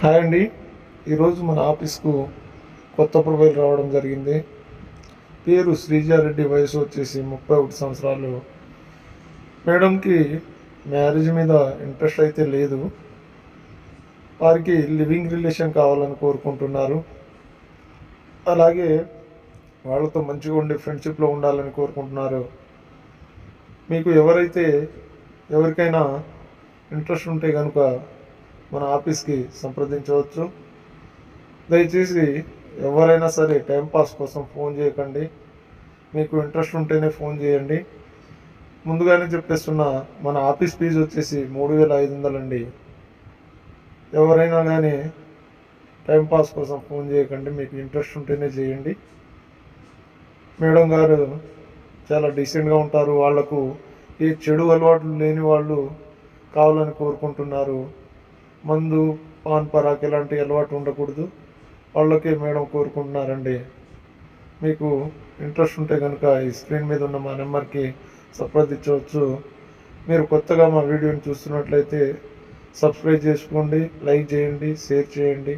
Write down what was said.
Hi అండి. ఈరోజు మన ఆఫీస్కు కొత్త ప్రొఫైల్ రావడం జరిగింది. పేరు శ్రీజారెడ్డి వయసు వచ్చేసి ముప్పై ఒకటి సంవత్సరాలు. మేడంకి మ్యారేజ్ మీద ఇంట్రెస్ట్ అయితే లేదు. వారికి లివింగ్ రిలేషన్ కావాలని కోరుకుంటున్నారు. అలాగే వాళ్ళతో మంచిగా ఉండే ఫ్రెండ్షిప్లో ఉండాలని కోరుకుంటున్నారు. మీకు ఎవరైతే ఎవరికైనా ఇంట్రెస్ట్ ఉంటే కనుక మన ఆఫీస్కి సంప్రదించవచ్చు. దయచేసి ఎవరైనా సరే టైంపాస్ కోసం ఫోన్ చేయకండి. మీకు ఇంట్రెస్ట్ ఉంటేనే ఫోన్ చేయండి. ముందుగానే చెప్పేస్తున్న మన ఆఫీస్ ఫీజు వచ్చేసి మూడు వేల ఐదు వందలండి ఎవరైనా కానీ టైంపాస్ కోసం ఫోన్ చేయకండి. మీకు ఇంట్రెస్ట్ ఉంటేనే చేయండి. మేడం గారు చాలా డీసెంట్గా ఉంటారు. వాళ్ళకు ఈ చెడు అలవాట్లు లేని వాళ్ళు కావాలని కోరుకుంటున్నారు. మందు పాన్ పరాక్ ఇలాంటి అలవాటు ఉండకూడదు. వాళ్ళకే మేడం కోరుకుంటున్నారండి. మీకు ఇంట్రెస్ట్ ఉంటే కనుక ఈ స్క్రీన్ మీద ఉన్న మా నెంబర్కి సంప్రదించవచ్చు మీరు కొత్తగా మా వీడియోని చూస్తున్నట్లయితే సబ్స్క్రైబ్ చేసుకోండి లైక్ చేయండి షేర్ చేయండి.